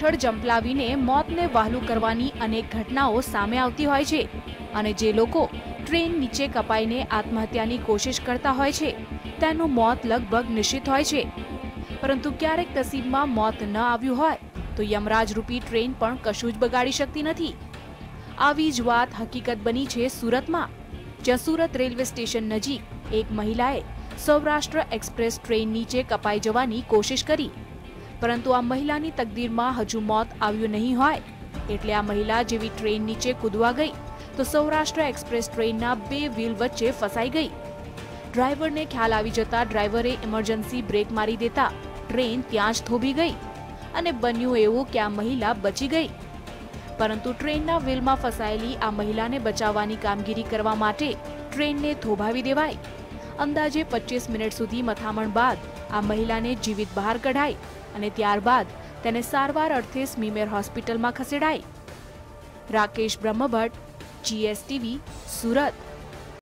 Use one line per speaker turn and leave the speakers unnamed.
હેઠળ જંપલાવીને મોતને વહાલું કરવાની અનેક ઘટનાઓ સામે આવતી હોય છે અને જે લોકો ટ્રેન નીચે કપાઈને આત્મહત્યાની કોશિશ કરતા હોય છે, તેનું મોત લગભગ નિશ્ચિત હોય છે. પરંતુ ક્યારેક નસીબમાં મોત ન આવ્યું હોય, તો યમરાજ રૂપી ટ્રેન પણ કશું જ બગાડી શકતી નથી. આવી જ વાત હકીકત બની છે સુરતમાં. જ્યાં સુરત રેલવે સ્ટેશન નજીક એક મહિલાએ સૌરાષ્ટ્ર એક્સપ્રેસ ટ્રેન નીચે કપાઈ જવાની કોશિશ કરી પરંતુ આ મહિલાની તકદીરમાં હજુ મોત આવ્યું નહીં હોય, એટલે આ મહિલા જેવી ટ્રેન નીચે કૂદવા ગઈ તો સૌરાષ્ટ્ર એક્સપ્રેસ ટ્રેનના બે વ્હીલ વચ્ચે ફસાઈ ગઈ. ડ્રાઈવરને ખ્યાલ આવી જતા ડ્રાઈવરે ઇમરજન્સી બ્રેક મારી દેતા ટ્રેન ત્યાં જ થોભી ગઈ અને બન્યું એવું કે આ મહિલા બચી ગઈ. પરંતુ ટ્રેનના વ્હીલમાં ફસાયેલી આ મહિલાને બચાવવાની કામગીરી કરવા માટે ટ્રેનને થોભાવી દેવાય અંદાજે પચીસ મિનિટ સુધી મથામણ બાદ આ મહિલાને જીવિત બહાર કઢાઈ. અને ત્યારબાદ તેને સારવાર અર્થે સ્મીમેર હોસ્પિટલમાં ખસેડાઈ. રાકેશ બ્રહ્મભટ્ટ જીએસટીવી સુરત.